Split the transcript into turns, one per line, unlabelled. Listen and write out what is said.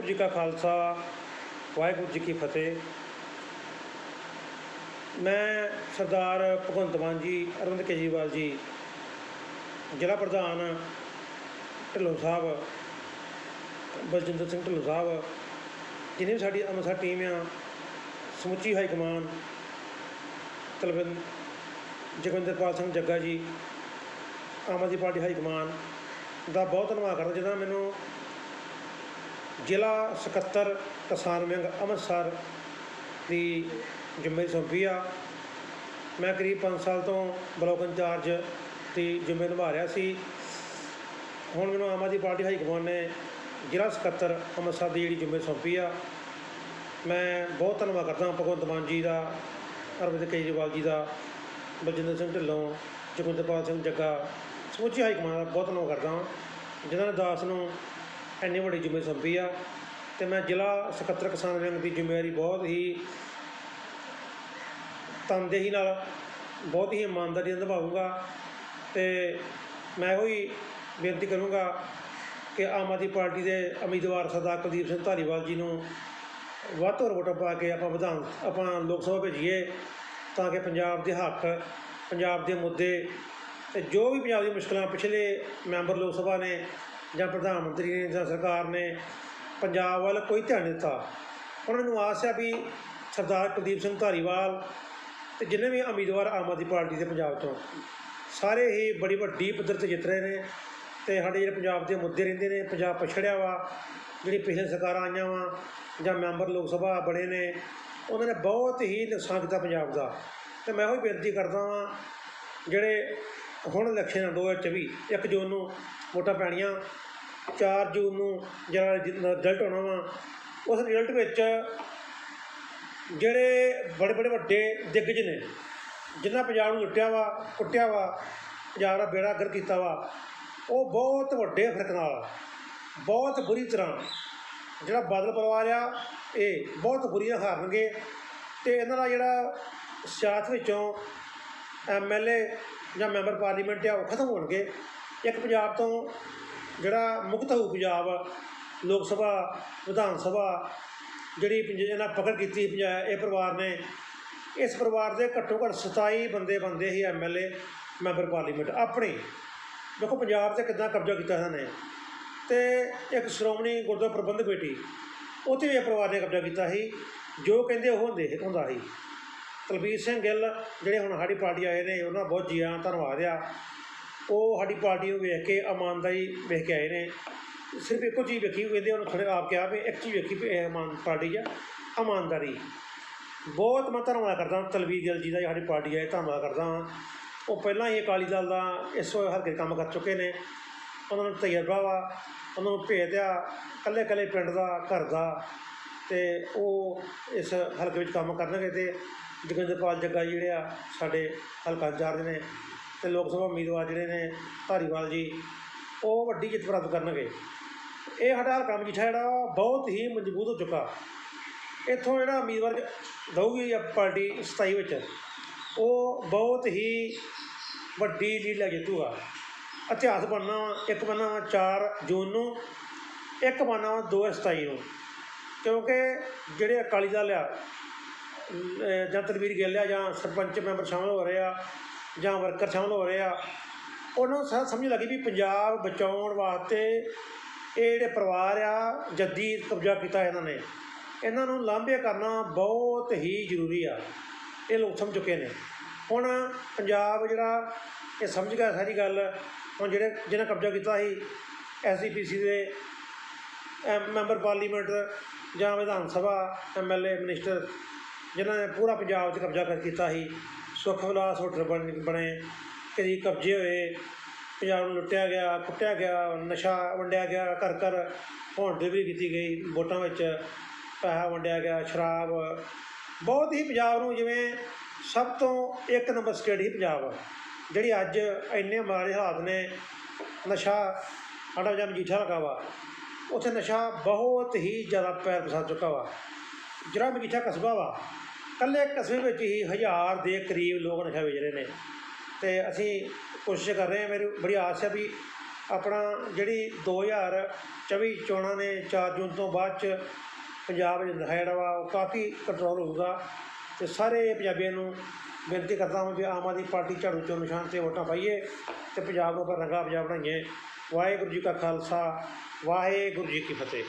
ਵਾਹਿਗੁਰੂ ਜੀ ਕਾ ਖਾਲਸਾ, ਵਾਹਿਗੁਰੂ ਜੀ ਕੀ ਫਤਿਹ। ਮੈਂ ਸਰਦਾਰ ਭਗਵੰਤ ਮਾਨ ਜੀ, ਅਰਵਿੰਦ ਕੇਜਰੀਵਾਲ ਜੀ, ਜ਼ਿਲ੍ਹਾ ਪ੍ਰਧਾਨ ਢਿੱਲੋਂ ਸਾਹਿਬ, ਬਲਜਿੰਦਰ ਸਿੰਘ ਢਿੱਲੋਂ ਸਾਹਿਬ, ਜਿਨੇ ਵੀ ਸਾਡੀ ਅੰਮ੍ਰਿਤਸਰ ਟੀਮ ਆ, ਸਮੁੱਚੀ ਹਾਈ ਕਮਾਨ ਤਲਵਿੰਦ ਜਗਵਿੰਦਰਪਾਲ ਸਿੰਘ ਜੱਗਾ ਜੀ, ਆਮ ਆਦਮੀ ਪਾਰਟੀ ਹਾਈ ਕਮਾਨ ਦਾ ਬਹੁਤ ਧੰਨਵਾਦ ਕਰਦਾ, ਜਿਹਦਾ ਮੈਨੂੰ ਜ਼ਿਲ੍ਹਾ ਸਕੱਤਰ ਕਿਸਾਨ ਵਿੰਗ ਅੰਮ੍ਰਿਤਸਰ ਦੀ ਜ਼ਿੰਮੇਵਾਰੀ ਸੌਂਪੀ ਆ। ਮੈਂ ਕਰੀਬ 5 ਸਾਲ ਤੋਂ ਬਲਾਕ ਇੰਚਾਰਜ ਦੀ ਜ਼ਿੰਮੇ ਨਿਭਾ ਰਿਹਾ ਸੀ। ਹੁਣ ਮੈਨੂੰ Aam Aadmi party high command ਨੇ ਜ਼ਿਲ੍ਹਾ ਸਕੱਤਰ ਅੰਮ੍ਰਿਤਸਰ ਦੀ ਜਿਹੜੀ ਜ਼ਿੰਮੇ ਸੌਂਪੀ ਆ। ਮੈਂ ਬਹੁਤ ਧੰਨਵਾਦ ਕਰਦਾ ਭਗਵੰਤ ਮਾਨ ਜੀ ਦਾ, ਅਰਵਿੰਦ ਕੇਜਰੀਵਾਲ ਜੀ ਦਾ, ਬਲਜਿੰਦਰ ਸਿੰਘ ਢਿੱਲੋਂ, ਜਗਵਿੰਦਰਪਾਲ ਸਿੰਘ ਜੱਗਾ, ਸਮੁੱਚੀ ਹਾਈ ਕਮਾਨ ਦਾ ਬਹੁਤ ਧੰਨਵਾਦ ਕਰਦਾ ਹਾਂ। ਜਿਨ੍ਹਾਂ ਨੇ ਦਾਸ ਨੂੰ ਇੰਨੀ ਵੱਡੀ ਜ਼ਿੰਮੇ ਸੌਂਪੀ ਆ ਤੇ ਮੈਂ ਜ਼ਿਲ੍ਹਾ ਸਕੱਤਰ ਕਿਸਾਨ ਵਿੰਗ ਦੀ ਜ਼ਿੰਮੇਵਾਰੀ ਬਹੁਤ ਹੀ ਤਨਦੇਹੀ ਨਾਲ, ਬਹੁਤ ਹੀ ਇਮਾਨਦਾਰੀ ਨਾਲ ਨਿਭਾਊਂਗਾ ਤੇ ਮੈਂ ਇਹੋ ਹੀ ਬੇਨਤੀ ਕਰੂੰਗਾ ਕਿ ਆਮ ਆਦਮੀ ਪਾਰਟੀ ਦੇ ਉਮੀਦਵਾਰ ਸਰਦਾਰ ਕੁਲਦੀਪ ਸਿੰਘ ਧਾਰੀਵਾਲ ਜੀ ਨੂੰ ਵੱਧ ਤੋਂ ਵੱਧ ਵੋਟਾਂ ਪਾ ਕੇ ਆਪਾਂ ਵਿਧਾਨ, ਆਪਾਂ ਲੋਕ ਸਭਾ ਭੇਜੀਏ ਤਾਂ ਕਿ ਪੰਜਾਬ ਦੇ ਹੱਕ, ਪੰਜਾਬ ਦੇ ਮੁੱਦੇ ਤੇ ਜੋ ਵੀ ਪੰਜਾਬ ਦੀਆਂ ਮੁਸ਼ਕਲਾਂ ਪਿਛਲੇ ਮੈਂਬਰ ਲੋਕ ਸਭਾ ਨੇ ਜਾਂ ਪ੍ਰਧਾਨ ਮੰਤਰੀ ਨੇ ਜਾਂ ਸਰਕਾਰ ਨੇ ਪੰਜਾਬ ਵੱਲ ਕੋਈ ਧਿਆਨ ਨਹੀਂ ਦਿੱਤਾ। ਉਹਨਾਂ ਨੂੰ ਆਸ ਹੈ ਵੀ ਸਰਦਾਰ ਕੁਲਦੀਪ ਸਿੰਘ ਧਾਰੀਵਾਲ ਤੇ ਜਿੰਨੇ ਵੀ ਉਮੀਦਵਾਰ ਆਮ ਆਦਮੀ ਪਾਰਟੀ ਦੇ ਪੰਜਾਬ ਤੋਂ, ਸਾਰੇ ਹੀ ਬੜੀ ਵੱਡੀ ਪੱਧਰ ਤੇ ਜਿੱਤ ਰਹੇ ਨੇ ਤੇ ਸਾਡੇ ਜਿਹੜੇ ਪੰਜਾਬ ਦੇ ਮੁੱਦੇ ਰਹਿੰਦੇ ਨੇ, ਪੰਜਾਬ ਪਛੜਿਆ ਵਾ, ਜਿਹੜੀ ਪਿਛਲੇ ਸਰਕਾਰਾਂ ਆਈਆਂ ਵਾ ਜਾਂ ਮੈਂਬਰ ਲੋਕ ਸਭਾ ਬਣੇ ਨੇ, ਉਹਨਾਂ ਨੇ ਬਹੁਤ ਹੀ ਨੁਕਸਾਨ ਕੀਤਾ ਪੰਜਾਬ ਦਾ। ਤੇ ਮੈਂ ਉਹੀ ਬੇਨਤੀ ਕਰਦਾ ਵਾਂ, ਜਿਹੜੇ ਹੁਣ ਇਲੈਕਸ਼ਨ ਆ 2024 1 ਜੂਨ ਨੂੰ ਵੋਟਾਂ ਪੈਣੀਆਂ 4 ਜੂਨ ਨੂੰ ਜਿਹੜਾ ਰਿਜ਼ਲਟ ਆਉਣਾ ਵਾ, ਉਸ ਰਿਜ਼ਲਟ ਵਿੱਚ ਜਿਹੜੇ ਬੜੇ ਬੜੇ ਵੱਡੇ ਦਿੱਗਜ ਨੇ, ਜਿਨ੍ਹਾਂ ਪੰਜਾਬ ਨੂੰ ਲੁੱਟਿਆ ਵਾ, ਕੁੱਟਿਆ ਵਾ, ਪੰਜਾਬ ਦਾ ਬੇੜਾ ਗਰ ਕੀਤਾ ਵਾ, ਉਹ ਬਹੁਤ ਵੱਡੇ ਫ਼ਰਕ ਨਾਲ, ਬਹੁਤ ਬੁਰੀ ਤਰ੍ਹਾਂ ਜਿਹੜਾ ਬਾਦਲ ਪਰਿਵਾਰ ਆ, ਇਹ ਬਹੁਤ ਬੁਰੀਆਂ ਹਾਰਨਗੇ ਤੇ ਇਹਨਾਂ ਦਾ ਜਿਹੜਾ ਸਿਆਸਤ ਵਿੱਚੋਂ ਐਮਐਲਏ ਜਾਂ ਮੈਂਬਰ ਪਾਰਲੀਮੈਂਟ ਆ, ਉਹ ਖਤਮ ਹੋਣਗੇ। ਇੱਕ ਪੰਜਾਬ ਤੋਂ ਜਿਹੜਾ ਮੁਕਤ ਹੋਊ ਪੰਜਾਬ, ਲੋਕ ਸਭਾ, ਵਿਧਾਨ ਸਭਾ, ਜਿਹੜੀ ਪੰਜ- ਇਹਨਾਂ ਪਕੜ ਕੀਤੀ ਪੰਜਾਬ, ਇਹ ਪਰਿਵਾਰ ਨੇ, ਇਸ ਪਰਿਵਾਰ ਦੇ ਘੱਟੋ ਘੱਟ 27 ਬੰਦੇ ਬੰਦੇ ਹੀ ਐਮਐਲਏ ਮੈਂਬਰ ਪਾਰਲੀਮੈਂਟ, ਆਪਣੇ। ਦੇਖੋ ਪੰਜਾਬ ਤੇ ਕਿੱਦਾਂ ਕਬਜ਼ਾ ਕੀਤਾ ਇਹਨਾਂ ਨੇ। ਤੇ ਇੱਕ ਸ਼੍ਰੋਮਣੀ ਗੁਰਦੁਆਰਾ ਪ੍ਰਬੰਧਕ ਕਮੇਟੀ, ਉੱਥੇ ਵੀ ਇਹ ਪਰਿਵਾਰ ਨੇ ਕਬਜ਼ਾ ਕੀਤਾ ਸੀ, ਜੋ ਕਹਿੰਦੇ ਉਹ ਹੁੰਦੇ ਹੁੰਦਾ ਸੀ। ਤਲਬੀਰ ਸਿੰਘ ਗਿੱਲ, ਜਿਹੜੇ ਹੁਣ ਸਾਡੀ ਪਾਰਟੀ ਆਏ ਨੇ, ਉਹਨਾਂ ਦਾ ਬਹੁਤ ਜੀਆਂ ਧੰਨਵਾਦ ਆ। ਉਹ ਸਾਡੀ ਪਾਰਟੀ ਨੂੰ ਵੇਖ ਕੇ ਇਮਾਨਦਾਰੀ ਵੇਖ ਕੇ ਆਏ ਨੇ। ਸਿਰਫ ਇੱਕੋ ਚੀਜ਼ ਵੇਖੀ ਕਹਿੰਦੇ ਉਹਨੂੰ ਖੜੇ ਆਪ ਕਿਹਾ ਵੀ ਇੱਕ ਚੀਜ਼ ਵੇਖੀ ਵੀ ਇਹ ਇਮਾਨ ਪਾਰਟੀ ਆ, ਇਮਾਨਦਾਰੀ। ਬਹੁਤ ਮੈਂ ਧੰਨਵਾਦ ਕਰਦਾ ਤਲਵੀਰ ਗਿੱਲ ਜੀ ਦਾ ਸਾਡੀ ਪਾਰਟੀ ਆ ਆਏ ਧੰਨਵਾਦ ਕਰਦਾ ਹਾਂ। ਉਹ ਪਹਿਲਾਂ ਹੀ ਅਕਾਲੀ ਦਲ ਦਾ ਇਸ ਹਲਕੇ ਕੰਮ ਕਰ ਚੁੱਕੇ ਨੇ। ਉਹਨਾਂ ਨੂੰ ਤਜਰਬਾ ਵਾ, ਉਹਨਾਂ ਨੂੰ ਭੇਦ ਆ ਇਕੱਲੇ ਇਕੱਲੇ ਪਿੰਡ ਦਾ, ਘਰ ਦਾ। ਤੇ ਉਹ ਇਸ ਹਲਕੇ ਵਿੱਚ ਕੰਮ ਕਰਨਗੇ ਤੇ ਜਗਿੰਦਰਪਾਲ ਜੱਗਾ ਜੀ ਜਿਹੜੇ ਆ, ਸਾਡੇ ਹਲਕਾ ਇੰਚਾਰਜ ਨੇ ਤੇ ਲੋਕ ਸਭਾ ਉਮੀਦਵਾਰ ਜਿਹੜੇ ਨੇ ਧਾਰੀਵਾਲ ਜੀ, ਉਹ ਵੱਡੀ ਜਿੱਤ ਪ੍ਰਾਪਤ ਕਰਨਗੇ। ਇਹ ਸਾਡਾ ਹਲਕਾ ਮਜੀਠਾ ਜਿਹੜਾ ਵਾ ਬਹੁਤ ਹੀ ਮਜ਼ਬੂਤ ਹੋ ਚੁੱਕਾ। ਇੱਥੋਂ ਜਿਹੜਾ ਉਮੀਦਵਾਰ ਦਊਗੀ ਪਾਰਟੀ 27 ਵਿੱਚ, ਉਹ ਬਹੁਤ ਹੀ ਵੱਡੀ ਲੀਡ ਲੈ ਜਿੱਤੂਗਾ। ਇਤਿਹਾਸ ਬਣਨਾ ਵਾ ਇੱਕ ਬਣਨਾ ਵਾ 4 ਜੂਨ ਨੂੰ, ਇੱਕ ਬਣਨਾ ਵਾ 2027 ਨੂੰ। ਕਿਉਂਕਿ ਜਿਹੜੇ ਅਕਾਲੀ ਦਲ ਆ ਜਾਂ ਤਲਵੀਰ ਗਿੱਲ ਆ ਜਾਂ ਸਰਪੰਚ ਮੈਂਬਰ ਸ਼ਾਮਲ ਹੋ ਰਹੇ ਆ ਜਾਂ ਵਰਕਰ ਸ਼ਾਮਲ ਹੋ ਰਹੇ ਆ ਉਹਨਾਂ ਨੂੰ ਸਮਝ ਲੱਗੀ ਵੀ ਪੰਜਾਬ ਬਚਾਉਣ ਵਾਸਤੇ ਇਹ ਜਿਹੜੇ ਪਰਿਵਾਰ ਆ, ਜੱਦੀ ਕਬਜ਼ਾ ਕੀਤਾ ਇਹਨਾਂ ਨੇ। ਇਹਨਾਂ ਨੂੰ ਲਾਂਭੇ ਕਰਨਾ ਬਹੁਤ ਹੀ ਜ਼ਰੂਰੀ ਆ। ਇਹ ਲੋਕ ਸਮਝ ਚੁੱਕੇ ਨੇ। ਹੁਣ ਪੰਜਾਬ ਜਿਹੜਾ, ਇਹ ਸਮਝ ਗਿਆ ਸਾਰੀ ਗੱਲ, ਹੁਣ ਜਿਹੜੇ, ਜਿਹਨਾਂ ਕਬਜ਼ਾ ਕੀਤਾ ਸੀ ਐਸਜੀਪੀਸੀ ਦੇ ਮੈਂਬਰ ਪਾਰਲੀਮੈਂਟ ਜਾਂ ਵਿਧਾਨ ਸਭਾ ਐਮਐਲਏ ਮਿਨਿਸਟਰ ਜਿਨ੍ਹਾਂ ਨੇ ਪੂਰਾ ਪੰਜਾਬ 'ਚ ਕਬਜ਼ਾ ਕਰ ਕੀਤਾ ਸੀ ਸੁੱਖ ਵਿਲਾਸ ਹੋਟਲ ਬਣ, ਬਣੇ ਕਈ ਕਬਜ਼ੇ ਹੋਏ। ਪੰਜਾਬ ਨੂੰ ਲੁੱਟਿਆ ਗਿਆ, ਕੁੱਟਿਆ ਗਿਆ, ਨਸ਼ਾ ਵੰਡਿਆ ਗਿਆ, ਘਰ ਘਰ ਹੋਣ ਡਿਲੀਵਰੀ ਕੀਤੀ ਗਈ ਵੋਟਾਂ ਵਿੱਚ। ਪੈਸਾ ਵੰਡਿਆ ਗਿਆ, ਸ਼ਰਾਬ। ਬਹੁਤ ਹੀ ਪੰਜਾਬ ਨੂੰ ਜਿਵੇਂ ਸਭ ਤੋਂ ਇੱਕ ਨੰਬਰ ਸਟੇਟ ਹੀ ਪੰਜਾਬ ਜਿਹੜੀ ਅੱਜ ਇੰਨੇ ਮਾੜੇ ਹਾਲਾਤ ਨੇ। ਨਸ਼ਾ ਸਾਡਾ ਜਾਂ ਮਜੀਠਾ ਲਗਾ ਵਾ, ਉੱਥੇ ਨਸ਼ਾ ਬਹੁਤ ਹੀ ਜ਼ਿਆਦਾ ਪੈਰ ਪਸਾ ਚੁੱਕਾ ਵਾ। ਜਿਹੜਾ ਮਜੀਠਾ ਕਸਬਾ ਵਾ ਇਕੱਲੇ ਕਸਬੇ ਵਿੱਚ ਹੀ ਹਜ਼ਾਰ ਦੇ ਕਰੀਬ ਲੋਕ ਨਸ਼ਾ ਵੇਚ ਰਹੇ ਨੇ। ਤੇ ਅਸੀਂ ਕੋਸ਼ਿਸ਼ ਕਰ ਰਹੇ ਹਾਂ, ਮੇਰੀ ਬੜੀ ਆਸ ਹੈ ਵੀ ਆਪਣਾ ਜਿਹੜੀ 2024 ਚੋਣਾਂ ਨੇ 4 ਜੂਨ ਤੋਂ ਬਾਅਦ ਚ ਪੰਜਾਬ ਵਿੱਚ ਹੈ ਜਿਹੜਾ ਵਾ, ਉਹ ਕਾਫੀ ਕੰਟਰੋਲ ਹੋਊਗਾ। ਤੇ ਸਾਰੇ ਪੰਜਾਬੀਆਂ ਨੂੰ ਬੇਨਤੀ ਕਰਦਾ ਹਾਂ ਵੀ ਆਮ ਆਦਮੀ ਪਾਰਟੀ ਝਾੜੂ 'ਚੋਂ ਨਿਸ਼ਾਨ ਤੇ ਵੋਟਾਂ ਪਾਈਏ ਤੇ ਪੰਜਾਬ ਨੂੰ ਆਪਾਂ ਰੰਗਾ ਪੰਜਾਬ ਬਣਾਈਏ। ਵਾਹਿਗੁਰੂ ਜੀ ਕਾ ਖਾਲਸਾ, ਵਾਹਿਗੁਰੂ ਜੀ ਕੀ ਫਤਿਹ।